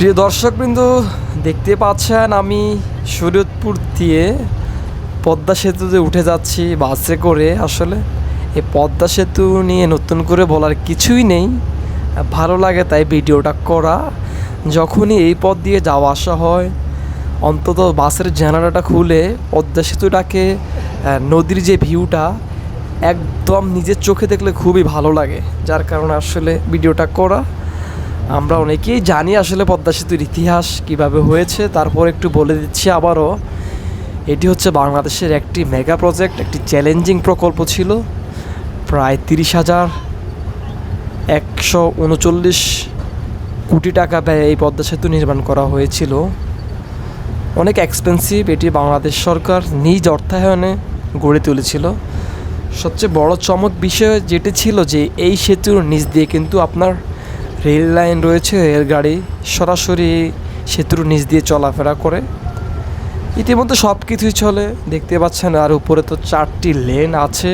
প্রিয় দর্শকবৃন্দ, দেখতে পাচ্ছেন আমি শরীয়তপুর দিয়ে পদ্মা সেতুতে উঠে যাচ্ছি বাসে করে। আসলে এই পদ্মা সেতু নিয়ে নতুন করে বলার কিছুই নেই। ভালো লাগে তাই ভিডিওটা করা। যখনই এই পথ দিয়ে যাওয়া আসা হয়, অন্তত বাসের জানালাটা খুলে পদ্মা সেতুটাকে নদীর যে ভিউটা, একদম নিজের চোখে দেখলে খুবই ভালো লাগে। যার কারণে আসলে ভিডিওটা করা। আমরা অনেকেই জানি আসলে পদ্মা সেতুর ইতিহাস কীভাবে হয়েছে, তারপর একটু বলে দিচ্ছি আবারও। এটি হচ্ছে বাংলাদেশের একটি মেগা প্রজেক্ট একটি চ্যালেঞ্জিং প্রকল্প ছিল। প্রায় তিরিশ হাজার একশো উনচল্লিশ কোটি টাকা ব্যয়ে এই পদ্মা সেতু নির্মাণ করা হয়েছিল। অনেক এক্সপেন্সিভ এটি বাংলাদেশ সরকার নিজ অর্থায়নে গড়ে তুলেছিল। সবচেয়ে বড় চমক বিষয় যেটি ছিল যে এই সেতুর নিচ দিয়ে কিন্তু আপনার রেল লাইন রয়েছে রেলগাড়ি সরাসরি সেতুর নিচ দিয়ে চলাফেরা করে। ইতিমধ্যে সব কিছুই চলে, দেখতে পাচ্ছেন আর উপরে তো চারটি লেন আছে।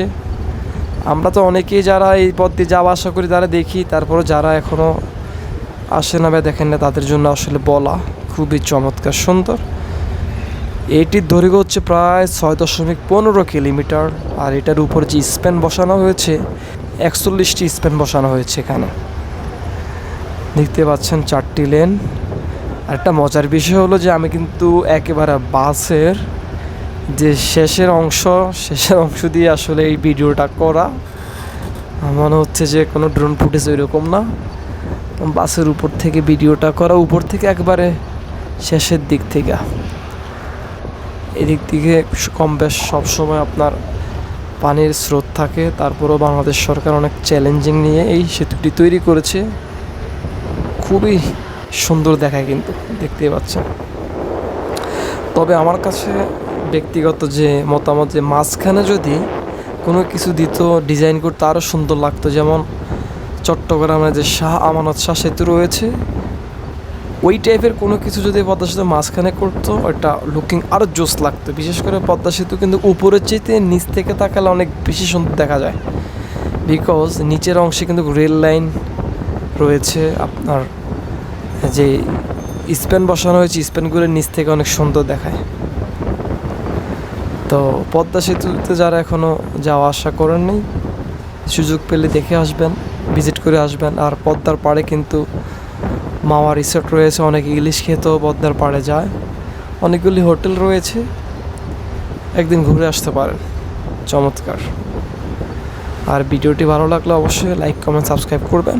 আমরা তো অনেকেই যারা এই পথ দিয়ে যাওয়া আসা করি তারা দেখি তারপরে যারা এখনও আসে না বা দেখেন না, তাদের জন্য আসলে বলা খুবই চমৎকার সুন্দর। এটির দৈর্ঘ্য হচ্ছে প্রায় ছয় দশমিক পনেরো কিলোমিটার, আর এটার উপর যে স্প্যান বসানো হয়েছে, একচল্লিশটি স্প্যান বসানো হয়েছে এখানে। দেখতে পাচ্ছেন চারটি লেন। আর একটা মজার বিষয় হলো যে আমি কিন্তু একেবারে বাসের যে শেষের অংশ শেষের অংশ দিয়ে আসলে এই ভিডিওটা করা। মনে হচ্ছে যে কোনো ড্রোন ফুটেজ এরকম না। বাসের উপর থেকে ভিডিওটা করা, উপর থেকে একবারে শেষের দিক থেকে। এদিক থেকে কম বেশ সবসময় আপনার পানির স্রোত থাকে, তারপরেও বাংলাদেশ সরকার অনেক চ্যালেঞ্জিং নিয়ে এই সেতুটি তৈরি করেছে। খুবই সুন্দর দেখায় কিন্তু, দেখতেই পাচ্ছেন। তবে আমার কাছে ব্যক্তিগত যে মতামত যে মাঝখানে যদি কোনো কিছু দিত, ডিজাইন করতে আরও সুন্দর লাগতো, যেমন চট্টগ্রামে যে শাহ আমানত শাহ সেতু রয়েছে, ওই টাইপের কোনো কিছু যদি পদ্মা সেতু মাঝখানে করতো, ওটা লুকিং আরও জোস লাগতো। বিশেষ করে পদ্মা সেতু কিন্তু উপরের চাইতে নিচ থেকে তাকালে অনেক বেশি সুন্দর দেখা যায়। বিকজ নিচের অংশে কিন্তু রেল লাইন রয়েছে আপনার যে স্প্যান বসানো হয়েছে স্প্যানগুলোর নিচ থেকে অনেক সুন্দর দেখায়। তো পদ্মা সেতুতে যারা এখনও যাওয়া আসা করেননি সুযোগ পেলে দেখে আসবেন, ভিজিট করে আসবেন। আর পদ্মার পাড়ে কিন্তু মাওয়া রিসোর্ট রয়েছে, অনেক ইলিশ খেতেও পদ্মার পাড়ে যায়। অনেকগুলি হোটেল রয়েছে, একদিন ঘুরে আসতে পারেন, চমৎকার। আর ভিডিওটি ভালো লাগলে অবশ্যই লাইক, কমেন্ট, সাবস্ক্রাইব করবেন।